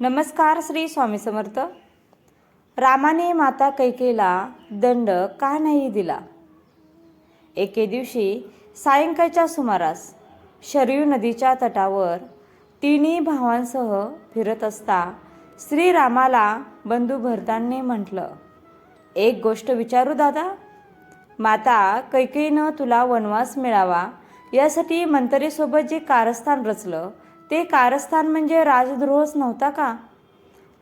नमस्कार श्री स्वामी समर्थ. रामाने माता कैकेला दंड का नाही दिला? एके दिवशी सायंकाळच्या सुमारास शरयू नदीच्या तटावर तिन्ही भावांसह फिरत असता श्रीरामाला बंधू भरतांनी म्हटलं एक गोष्ट विचारू दादा. माता कैकेयीनं तुला वनवास मिळावा यासाठी मंतरेसोबत जे कारस्थान रचलं ते कारस्थान म्हणजे राजद्रोहच नव्हता का?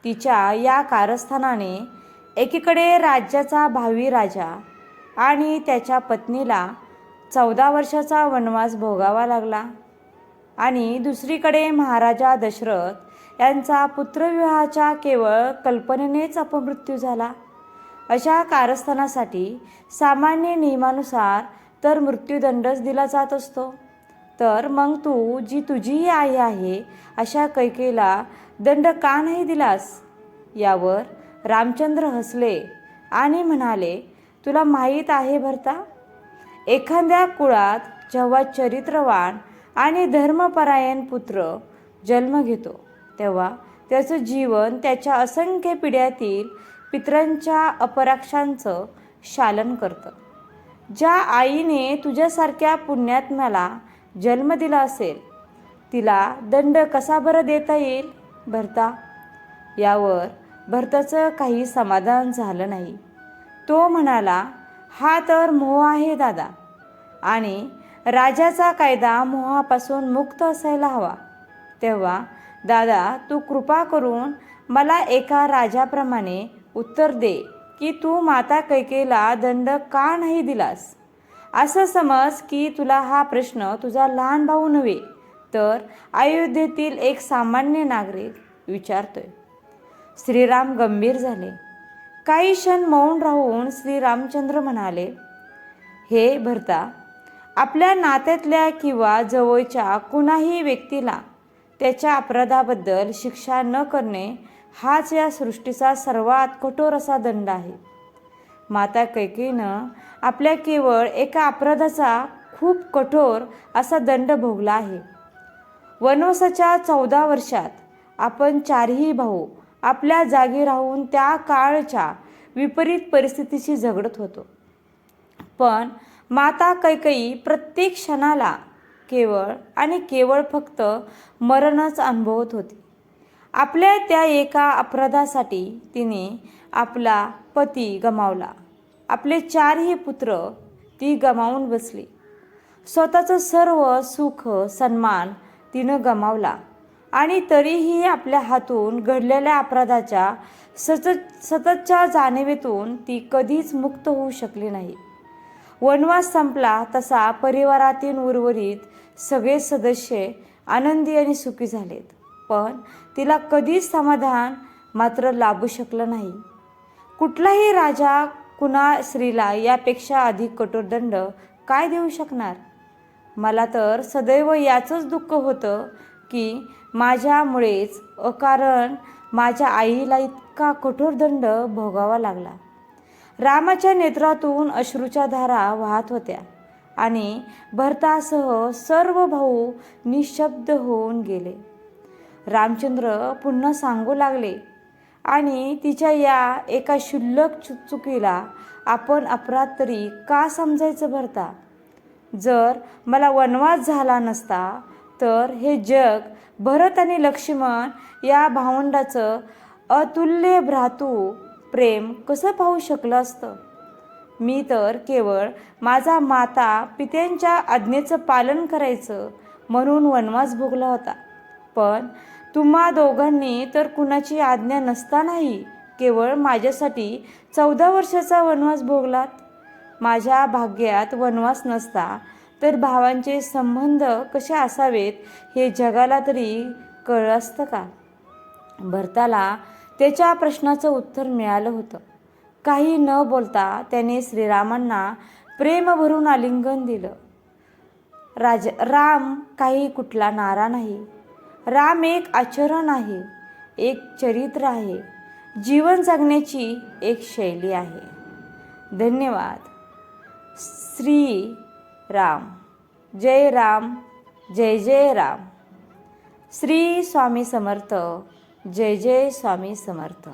तिच्या या कारस्थानाने एकीकडे राज्याचा भावी राजा आणि त्याच्या पत्नीला चौदा वर्षाचा वनवास भोगावा लागला आणि दुसरीकडे महाराजा दशरथ यांचा पुत्रविवाहाच्या केवळ कल्पनेनेच अपमृत्यू झाला. अशा कारस्थानासाठी सामान्य नियमानुसार तर मृत्यूदंडच दिला जात असतो. तर मग तू जी तुझी आई आहे अशा कैकेला दंड का नाही दिलास? यावर रामचंद्र हसले आणि म्हणाले तुला माहीत आहे भरता? एखाद्या कुळात जेव्हा चरित्रवान आणि धर्मपरायण पुत्र जन्म घेतो तेव्हा त्याचं जीवन त्याच्या असंख्य पिढ्यातील पितरांच्या अपराक्षांचं शालन करतं. ज्या आईने तुझ्यासारख्या पुण्यात्म्याला जन्म दिला असेल तिला दंड कसा बरं देता येईल? भरता? यावर भरताचं काही समाधान झालं नाही. तो म्हणाला हा तर मोह आहे दादा. आणि राजाचा कायदा मोहापासून मुक्त असायला हवा. तेव्हा दादा तू कृपा करून मला एका राजाप्रमाणे उत्तर दे की तू माता कैकेला दंड का नाही दिलास? असं समज की तुला हा प्रश्न तुझा लहान भाऊ नव्हे तर अयोध्येतील एक सामान्य नागरिक विचारतोय. श्रीराम गंभीर झाले. काही क्षण मौन राहून श्रीरामचंद्र म्हणाले हे भरता आपल्या नात्यातल्या किंवा जवळच्या कुणाही व्यक्तीला त्याच्या अपराधाबद्दल शिक्षा न करणे हाच या सृष्टीचा सर्वात कठोर असा दंड आहे. माता कैकेयीनं आपल्या केवळ एका अपराधाचा खूप कठोर असा दंड भोगला आहे. वनवासाच्या चौदा वर्षात आपण चारही भाऊ आपल्या जागी राहून त्या काळच्या विपरीत परिस्थितीशी झगडत होतो. पण माता कैकई प्रत्येक क्षणाला केवळ आणि केवळ फक्त मरणच अनुभवत होती. आपल्या त्या एका अपराधासाठी तिने आपला पती गमावला. आपले चारही पुत्र ती गमावून बसली. स्वतःचं सर्व सुख सन्मान तिनं गमावला. आणि तरीही आपल्या हातून घडलेल्या अपराधाच्या सतत सततच्या जाणीवेतून ती कधीच मुक्त होऊ शकली नाही. वनवास संपला तसा परिवारातील उर्वरित सगळे सदस्य आनंदी आणि सुखी झालेत. पण तिला कधीच समाधान मात्र लाभू शकलं नाही. कुठलाही राजा कुणा स्त्रीला यापेक्षा अधिक कठोर दंड काय देऊ शकणार? मला तर सदैव याचंच दुःख होतं की माझ्यामुळेच अकारण माझ्या आईला इतका कठोर दंड भोगावा लागला. रामाच्या नेत्रातून अश्रूच्या धारा वाहत होत्या आणि भरतासह सर्व भाऊ निशब्द होऊन गेले. रामचंद्र पुन्हा सांगू लागले आणि तिच्या या एका क्षुल्लक चु चुकीला आपण अपराध तरी का समजायचं भरता? जर मला वनवास झाला नसता तर हे जग भरत आणि लक्ष्मण या भावंडाचं अतुल्य भ्रातू प्रेम कसं पाहू शकलं असतं? मी तर केवळ माझा माता पित्यांच्या आज्ञेचं पालन करायचं म्हणून वनवास भोगला होता. पण तुम्हा दोघांनी तर कुणाची आज्ञा नसतानाही केवळ माझ्यासाठी चौदा वर्षाचा वनवास भोगलात. माझ्या भाग्यात वनवास नसता तर भावांचे संबंध कसे असावेत हे जगाला तरी कळ असतं का? भरताला त्याच्या प्रश्नाचं उत्तर मिळालं होतं. काही न बोलता त्याने श्रीरामांना प्रेम भरून आलिंगन दिलं. राज राम काही कुठला नारा नाही. राम एक आचरण आहे एक चरित्र आहे जीवन जगण्याची एक शैली आहे. धन्यवाद. श्री राम. जय राम जय जय राम. श्री स्वामी समर्थ जय जय स्वामी समर्थ.